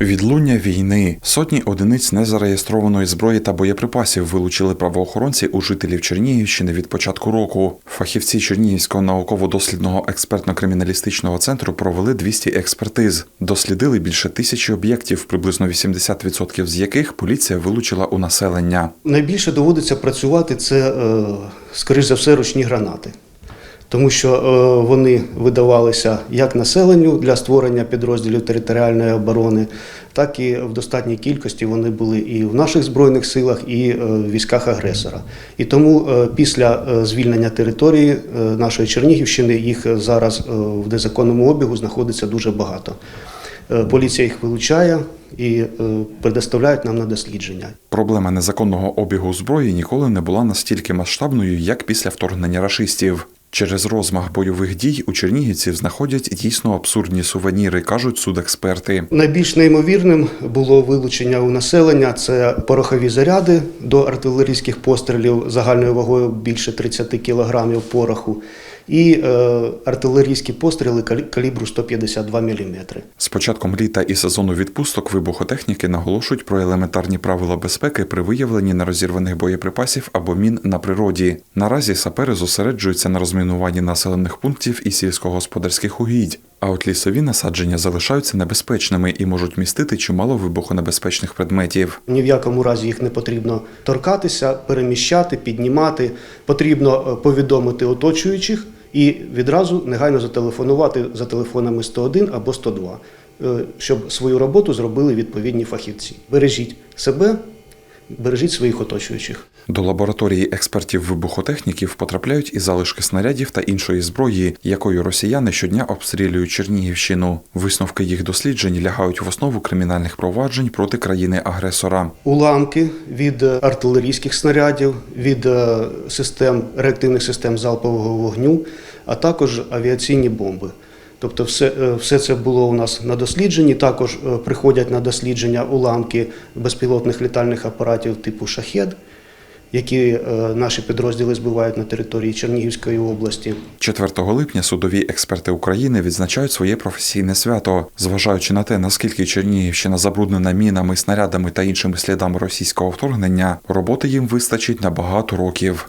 Відлуння війни. Сотні одиниць незареєстрованої зброї та боєприпасів вилучили правоохоронці у жителів Чернігівщини від початку року. Фахівці Чернігівського науково-дослідного експертно-криміналістичного центру провели 200 експертиз, дослідили більше тисячі об'єктів, приблизно 80% з яких поліція вилучила у населення. Найбільше доводиться працювати це, е, скоріш за все, ручні гранати. Тому що е, вони видавалися як населенню для створення підрозділів територіальної оборони, так і в достатній кількості вони були і в наших збройних силах, і е, в військах агресора. І тому е, після звільнення території нашої Чернігівщини їх зараз в незаконному обігу знаходиться дуже багато. Поліція їх вилучає і предоставляють нам на дослідження. Проблема незаконного обігу зброї ніколи не була настільки масштабною, як після вторгнення рашистів. Через розмах бойових дій у чернігівців знаходять дійсно абсурдні сувеніри, кажуть судексперти. Найбільш неймовірним було вилучення у населення це порохові заряди до артилерійських пострілів загальною вагою більше 30 кілограмів пороху і е, артилерійські постріли калі- калібру 152 мм. З початком літа і сезону відпусток вибухотехніки наголошують про елементарні правила безпеки при виявленні нерозірваних боєприпасів або мін на природі. Наразі сапери зосереджуються на розмінуванні населених пунктів і сільськогосподарських угідь. А от лісові насадження залишаються небезпечними і можуть містити чимало вибухонебезпечних предметів. Ні в якому разі їх не потрібно торкатися, переміщати, піднімати. Потрібно е, повідомити оточуючих і відразу негайно зателефонувати за телефонами 101 або 102, е, щоб свою роботу зробили відповідні фахівці. Бережіть себе, бережіть своїх оточуючих. До лабораторії експертів вибухотехніків потрапляють і залишки снарядів та іншої зброї, якою росіяни щодня обстрілюють Чернігівщину. Висновки їх досліджень лягають в основу кримінальних проваджень проти країни-агресора. Уламки від е, артилерійських снарядів, від е, систем реактивних систем залпового вогню, а також авіаційні бомби. Тобто, все, е, все це було у нас на дослідженні. Також е, приходять на дослідження уламки безпілотних літальних апаратів типу шахед, які е, наші підрозділи збивають на території Чернігівської області. 4 липня судові експерти України відзначають своє професійне свято, зважаючи на те, наскільки Чернігівщина забруднена мінами, снарядами та іншими слідами російського вторгнення, роботи їм вистачить на багато років.